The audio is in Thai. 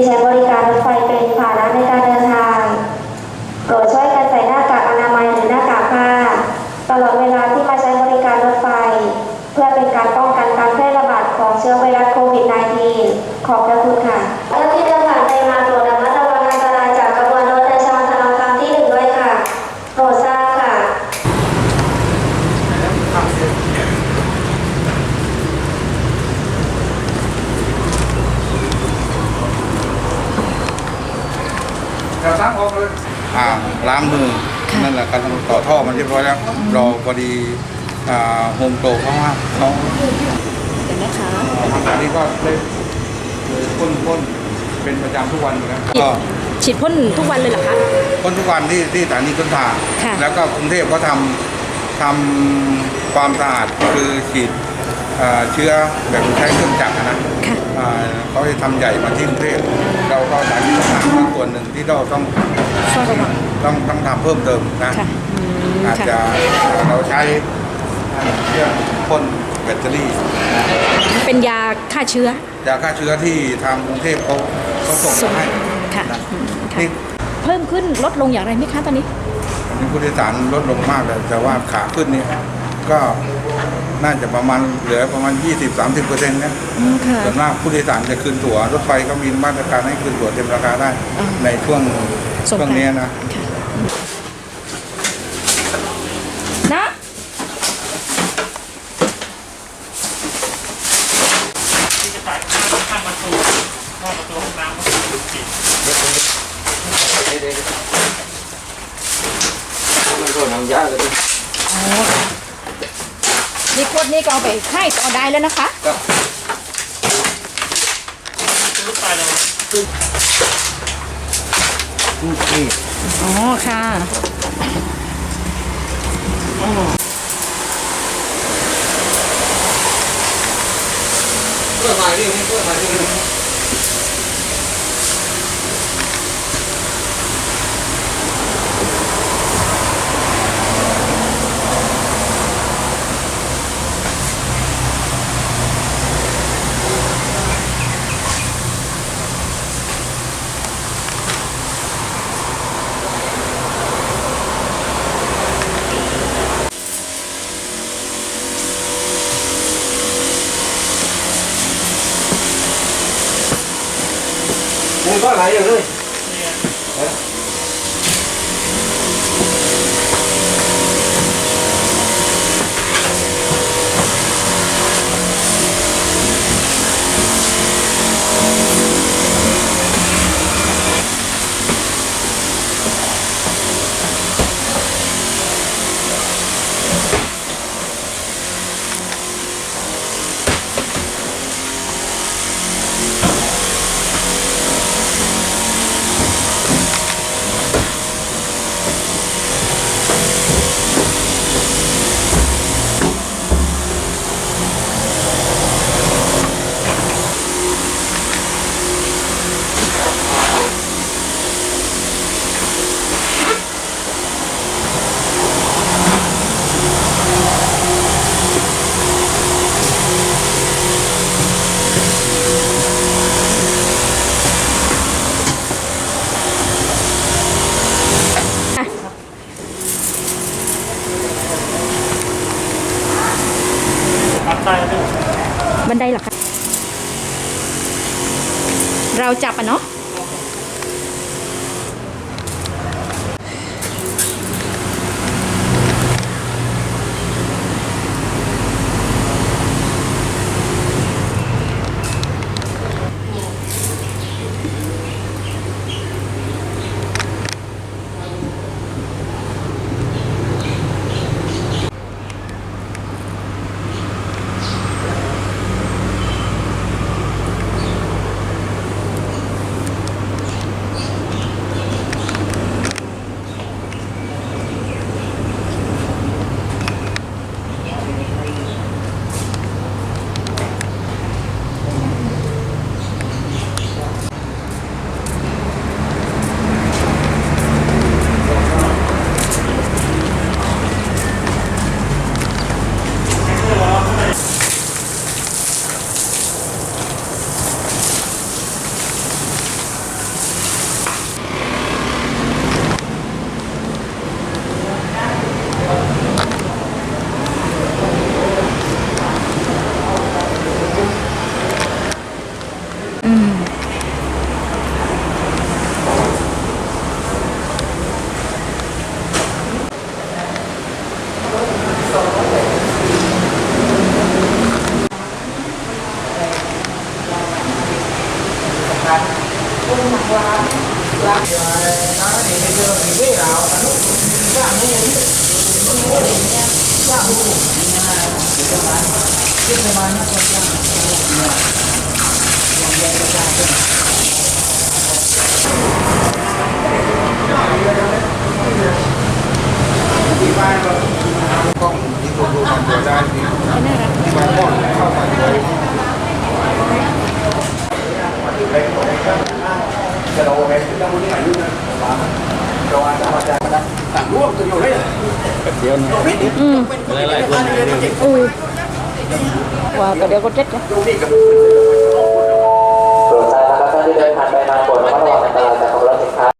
ที่ใช้บริการรถไฟเป็นพาหนะในการเดินทาง โปรดช่วยกันใส่หน้ากากอนามัยหรือหน้ากากผ้า ตลอดเวลาที่มาใช้บริการรถไฟ เพื่อเป็นการป้องกันการแพร่ระบาดของเชื้อไวรัสโควิด -19 ขอบพระคุณค่ะางล้างมือค่ะนั่นแหละการต่อท่อมันเรียบร้อยแล้วรอพอดีอ่าโฮมโปรเขาว่าเขาเห็นไหมคะทางการนี้ก็ได้เลยพ่นพ่นเป็นประจำทุกวันอยู่แล้วก็ฉีดพ่นทุกวันเลยเหรอคะพ่นทุกวันที่ที่สถานีต้นทางค่ะแล้วก็กรุงเทพก็ทำทำความสะอาดคือฉีดอ่าเชื้อแบบใช้เครื่องจักรอะนะค่ะอ่าเขาจะทำใหญ่มาที่กรุงเทพเรา ก็สถานีต้นทางก็ส่วนหนึ่งที่เราต้องเฝ้าระวัง ต้องต้องทำเพิ่มเติมนะค่ะอืมอาจค่ะจะเราใช้เครื่องพ่นแบตเตอรี่เป็นยาฆ่าเชื้อ ยาฆ่าเชื้อที่ทางกรุงเทพเขาเขาส่งมาให้ค่ะนะอืมค่ะ นี่เพิ่มขึ้นลดลงอย่างไรไหมคะตอนนี้ นี่ผู้โดยสารลดลงมากเลยแต่ว่าขาขึ้นนี่ก็ น่าจะประมาณเหลือประมาณ 20-30เปอร์เซ็นต์นะอืมค่ะ ส่วนมากผู้โดยสารจะคืนตั๋วรถไฟก็มีมาตรการให้คืนตั๋วเต็มราคาได้อ่า ในช่วงสงกรานต์ช่วงนี้นะ ค่ะนะที่จะจ่ายค่าข้างประตูข้างประตูห้องน้ำก็คือปิดอ๋อ นี่ขวดนี้ก็เอาไปให้ต่อได้แล้วนะคะซื้อไปเลยอ๋อค่ะนี่ก็ไหลอยู่ เลยปัด บันไดหรอคะเราจับอะเนาะ กล้องที่ดูดูมันตัวได้ที่น่ารักที่มันกล้ อืมอู้ว่าก็เดี๋ยวก็เจ็ดจ้ะ โปรดทราบนะครับท่านที่เดินผ่านไปมาโปรดระมัดระวังอันตราย